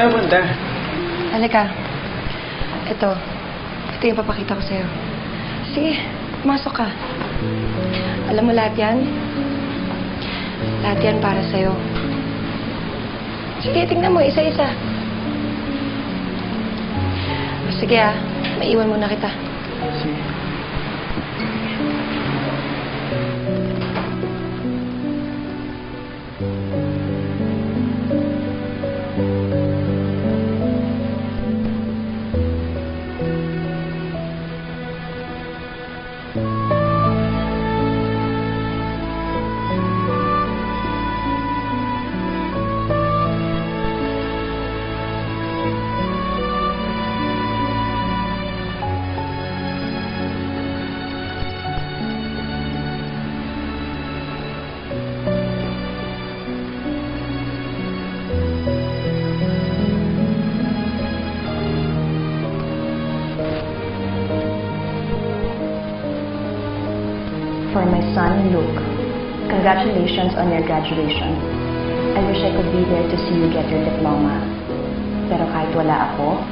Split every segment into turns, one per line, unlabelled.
tayo punta?
Halika. Ito. Ito yung papakita ko sa'yo. Sige, pumasok ka. Alam mo lahat yan? Lahat yan para sa'yo. Sige, tingnan mo, isa-isa. Sige ah, maiwan muna kita.
Sige.
For my son, Luke, congratulations on your graduation. I wish I could be there to see you get your diploma. Pero kahit wala ako,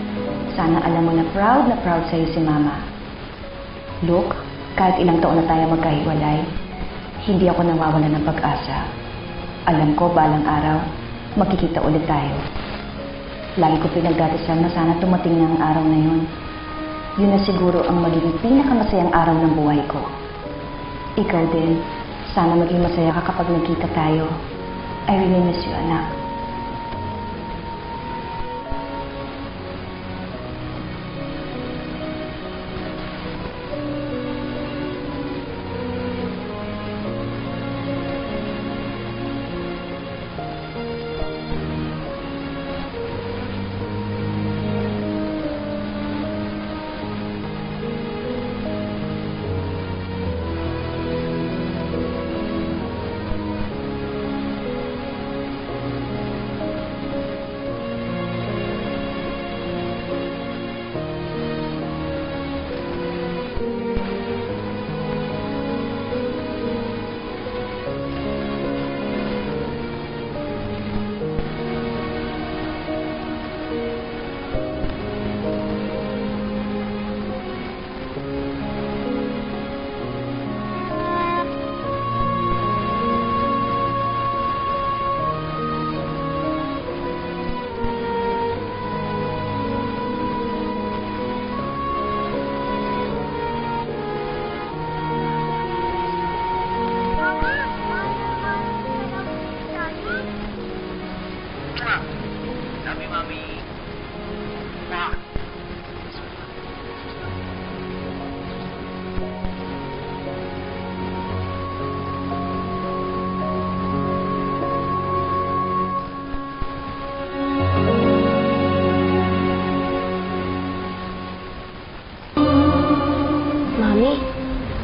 sana alam mo na proud na proud sa'yo si Mama. Luke, kahit ilang taon na tayo magkahiwalay, hindi ako nawawala ng pag-asa. Alam ko, balang araw, magkikita ulit tayo. Lagi ko pinagdadasal na sana tumating na ang araw na yun. Yun na siguro ang magiging pinakamasayang araw ng buhay ko. Ikaw din. Sana maging masaya ka kapag nagkita tayo. I really miss you, anak.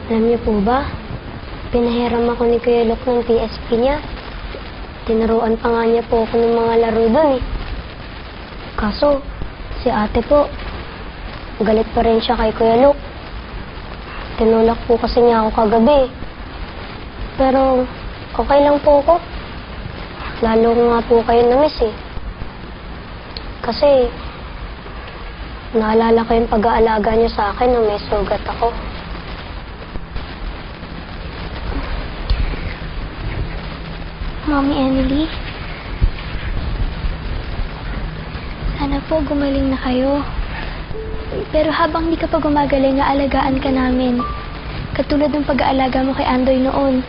Alam niyo po ba? Pinahiram ako ni Kuya Luke ng PSP niya. Tinaruan pa nga niya po ako ng mga laro dun eh. Kaso, si ate po, galit pa rin siya kay Kuya Luke. Tinulak po kasi niya ako kagabi. Pero, okay lang po ako. Lalo nga po kayo na-miss eh. Kasi, naalala ko yung pag-aalaga niyo sa akin nung may sugat ako. Mommy Emily, sana po gumaling na kayo. Pero habang di ka pa gumagaling, aalagaan ka namin. Katulad ng pag-aalaga mo kay Andoy noon.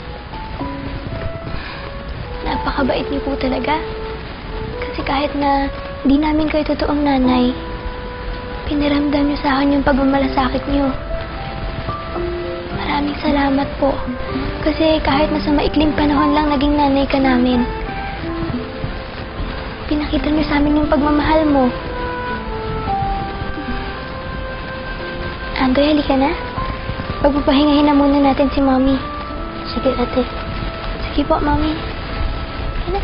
Napakabait niyo po talaga. Kasi kahit na di namin kayo totoong nanay, piniramdam niyo sa akin yung pagmamalasakit niyo. Maraming salamat po. Kasi kahit na sa maikling panahon lang naging nanay ka namin. Pinakita niyo sa amin yung pagmamahal mo. Andoy, halika na. Pagpapahingahin na muna natin si Mommy. Sige, ate. Sige po, Mommy. Na.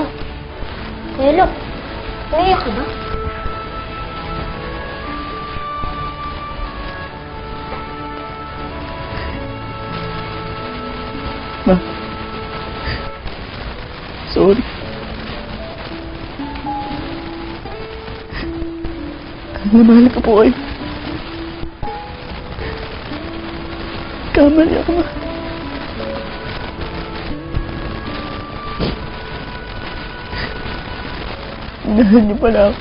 Oh. Hello. Naiyak ka ba?
Ma. Sorry. Mahal ko po kayo. Kamali ako, ma. Niyo pala ako.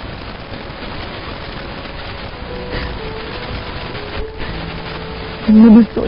Ang naman ko.